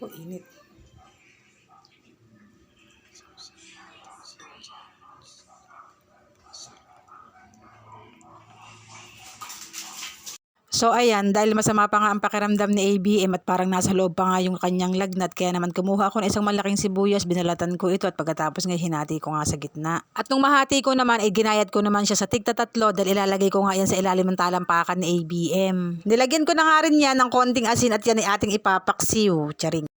Oh, init. So ayan, dahil masama pa nga ang pakiramdam ni ABM at parang nasa loob pa nga yung kanyang lagnat, kaya naman kumuha ako ng isang malaking sibuyas, binalatan ko ito at pagkatapos nga hinati ko nga sa gitna. At nung mahati ko naman, ay ginayat ko naman siya sa tigta tatlo dahil ilalagay ko nga yan sa ilalim ng talampakan ni ABM. Nilagyan ko na nga rin yan ng konting asin at yan ay ating ipapaksiw. Charing.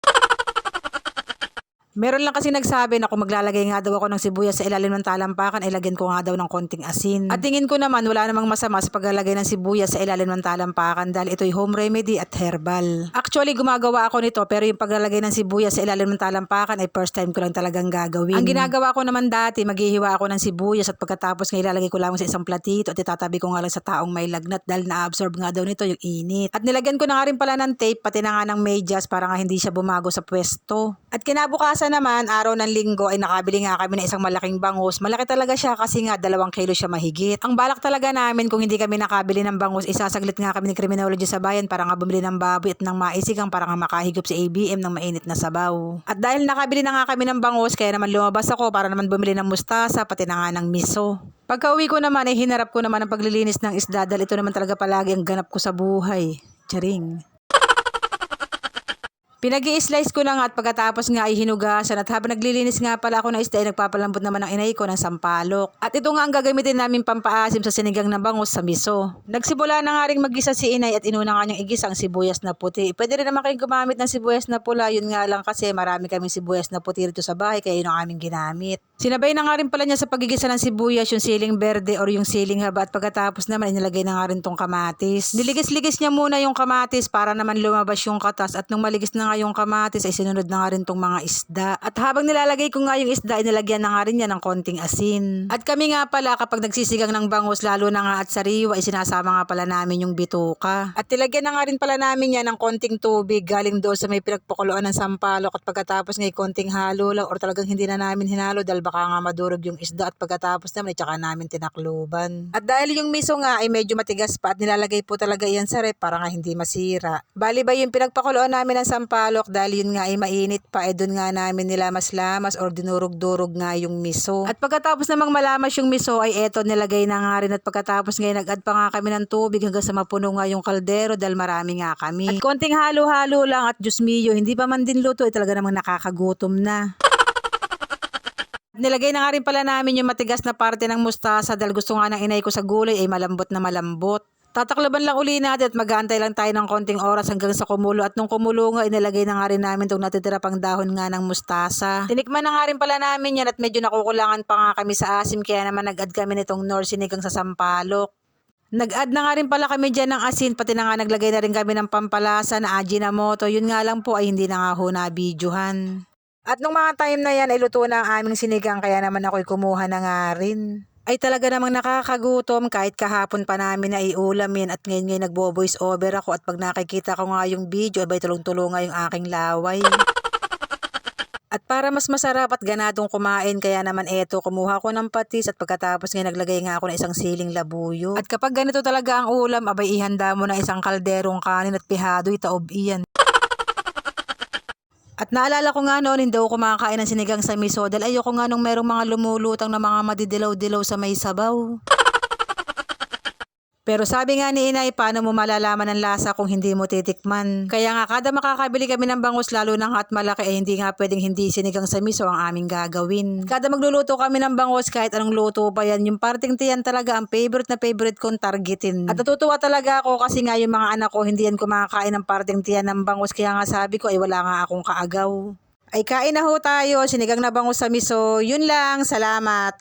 Meron lang kasi nagsabi na kung maglalagay nga daw ako ng sibuyas sa ilalim ng talampakan, ay lagyan ko nga daw ng konting asin. At tingin ko naman wala namang masama sa paglalagay ng sibuyas sa ilalim ng talampakan dahil ito'y home remedy at herbal. Actually, gumagawa ako nito pero yung paglalagay ng sibuyas sa ilalim ng talampakan ay first time ko lang talagang gagawin. Ang ginagawa ko naman dati, maghihiwa ako ng sibuyas at pagkatapos nga ilalagay ko lang sa isang platito at itatabi ko nga lang sa taong may lagnat dahil na-absorb nga daw nito yung init. At nilagyan ko na nga rin pala ng tape pati na nga ng medyas para nga hindi siya bumago sa pwesto. At kinabukasan naman, araw ng linggo ay nakabili nga kami ng isang malaking bangus. Malaki talaga siya kasi nga dalawang kilo siya mahigit. Ang balak talaga namin kung hindi kami nakabili ng bangus, isasaglit nga kami ni criminology sa bayan para nga bumili ng baboy at ng maisigang para nga makahigop si ABM ng mainit na sabaw. At dahil nakabili na nga kami ng bangus, kaya naman lumabas ako para naman bumili ng mustasa pati na nga ng miso. Pagka uwi ko naman ay hinarap ko naman ang paglilinis ng isda dahil ito naman talaga palagi ang ganap ko sa buhay. Charing. Pinag slice ko lang at pagkatapos nga ay hinugasan at habang naglilinis nga pala ako ng isda ay nagpapalambot naman ang inay ko ng sampalok. At ito nga ang gagamitin namin pampaasim sa sinigang na bangus sa miso. Nagsimula na nga rin magisa si inay at inuna nga niyang igisa ang sibuyas na puti. Pwede rin naman kayong gumamit ng sibuyas na pula, yun nga lang kasi marami kaming sibuyas na puti rito sa bahay kaya yun ang aming ginamit. Sinabay na nga rin pala niya sa pagigisa ng sibuyas yung siling berde or yung siling haba at pagkatapos naman inilagay na nga rin tong kamatis. Niligis-ligis niya muna yung kamatis para naman lumabas yung katas at nung maligis na nga yung kamatis ay sinunod na nga rin tong mga isda. At habang nilalagay ko nga yung isda ay nilagyan na nga rin niya ng konting asin. At kami nga pala kapag nagsisigang ng bangus lalo na nga at sariwa ay sinasama nga pala namin yung bituka. At nilagyan na nga rin pala namin yan ng konting tubig galing doon sa may pinagpakuluan ng sampalok at pagkatapos ngay konting halo lang or talagang hindi na namin hinalo dahil baka nga madurog yung isda at pagkatapos naman ay tsaka namin tinakluban. At dahil yung miso nga ay medyo matigas pa at nilalagay po talaga iyan sa rep para nga hindi masira. Bali ba yung pinagpakuluan namin ng sampalok dahil yun nga ay mainit pa eh doon nga namin nilamas-lamas or dinurog-durog nga yung miso. At pagkatapos namang malamas yung miso ay eto nilagay na nga rin at pagkatapos ngayon nag-add pa nga kami ng tubig hanggang sa mapuno nga yung kaldero dahil marami nga kami. At konting halo-halo lang at Diyos mio, hindi pa man din luto ay talaga namang nakakagutom na. Nilagay na nga rin pala namin yung matigas na parte ng mustasa dahil gusto nga ng inay ko sa gulay ay malambot na malambot. Tatakloban lang uli natin at mag-aantay lang tayo ng konting oras hanggang sa kumulo at nung kumulo nga inilagay na nga rin namin itong natitira pang dahon nga ng mustasa. Tinikman na nga rin pala namin yan at medyo nakukulangan pa nga kami sa asim kaya naman nag-add kami nitong nor sinigang sa sampalok. Nag-add na nga rin pala kami dyan ng asin, pati na nga naglagay na rin kami ng pampalasa na Ajinomoto. Yun nga lang po ay hindi na nga ho nabidyohan. At nung mga time na yan ay luto na ang aming sinigang kaya naman ako'y kumuha na nga rin. Ay talaga namang nakakagutom kahit kahapon pa namin na iulamin at ngayon ngayon nagbo-voice over ako at pag nakikita ko nga yung video abay tulong-tulong nga yung aking laway. At para mas masarap at ganadong kumain, kaya naman eto, kumuha ko ng patis at pagkatapos ngayon naglagay nga ako ng isang siling labuyo. At kapag ganito talaga ang ulam, abay ihanda mo na isang kalderong kanin at pihado, itaob iyan. At naalala ko nga noon, hindi ako kumakain ng sinigang sa miso dahil ayoko nga nung merong mga lumulutang na mga madidilaw-dilaw sa may sabaw. Pero sabi nga ni inay, paano mo malalaman ang lasa kung hindi mo titikman? Kaya nga kada makakabili kami ng bangus lalo nga at malaki ay hindi nga pwedeng hindi sinigang sa miso ang aming gagawin. Kada magluluto kami ng bangus kahit anong luto pa yan, yung parting tiyan talaga ang favorite na favorite kong targetin. At natutuwa talaga ako kasi nga yung mga anak ko hindi yan kumakain ng parting tiyan ng bangus kaya nga sabi ko ay wala nga akong kaagaw. Ay kain na ho tayo, sinigang na bangus sa miso. Yun lang, salamat.